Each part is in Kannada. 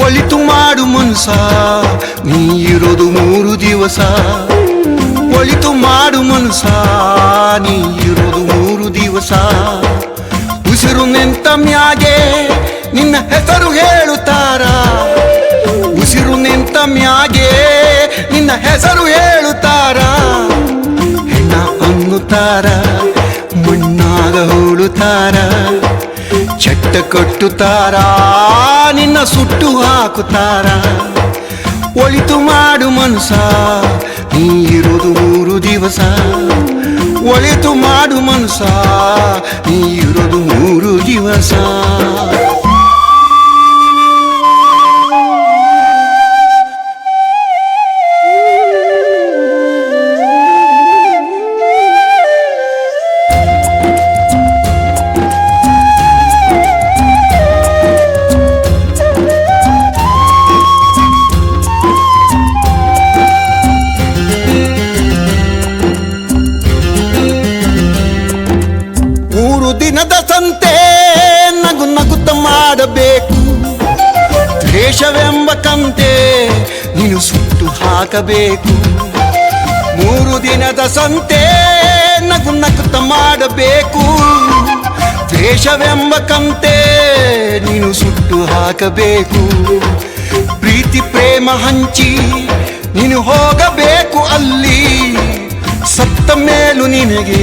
ಒಳಿತು ಮಾಡು ಮನ್ಸ ನೀ ಇರೋದು ಮೂರು ದಿವಸ. ಒಳಿತು ಮಾಡು ಮನ್ಸ ನೀ ಇರೋದು ಮೂರು ದಿವಸ. ಉಸಿರು ನಿಂತ ಮ್ಯಾಗೆ ನಿನ್ನ ಹೆಸರು ಹೇಳುತ್ತಾರ. ಉಸಿರು ನಿಂತ ಮ್ಯಾಗೆ ನಿನ್ನ ಹೆಸರು ಹೇಳುತ್ತಾರ. ಹೆಣ್ಣ ಅನ್ನುತ್ತಾರ, ಮಣ್ಣಾಗ ಹೂಳುತ್ತಾರ ಚಟ್ಟ ಕಟ್ಟುತ್ತಾರ? ನಿನ್ನ ಸುಟ್ಟು ಹಾಕುತ್ತಾರ? ಒಳಿತು ಮಾಡು ಮನಸ ನೀ ಇರೋದು ಮೂರು ದಿವಸ. ಒಳಿತು ಮಾಡು ಮನಸಾ ನೀ ಇರೋದು ಮೂರು ದಿವಸ. ಸಂತೆ ನಗು ನಗುತ್ತ ಮಾಡಬೇಕು. ದ್ವೇಷವೆಂಬ ಕಂತೆ ನೀನು ಸುಟ್ಟು ಹಾಕಬೇಕು. ಮೂರು ದಿನದ ಸಂತೆ ನಗು ನಗುತ್ತ ಮಾಡಬೇಕು. ದ್ವೇಷವೆಂಬ ಕಂತೆ ನೀನು ಸುಟ್ಟು ಹಾಕಬೇಕು. ಪ್ರೀತಿ ಪ್ರೇಮ ಹಂಚಿ ನೀನು ಹೋಗಬೇಕು ಅಲ್ಲಿ. ಸತ್ತ ಮೇಲೂ ನಿನಗೆ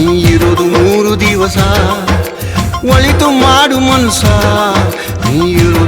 ನೀ ಇರೋದು ಮೂರು ದಿವಸ ಒಳಿತು ಮಾಡು ಮನುಷ್ಯ ನೀ ಇರೋದು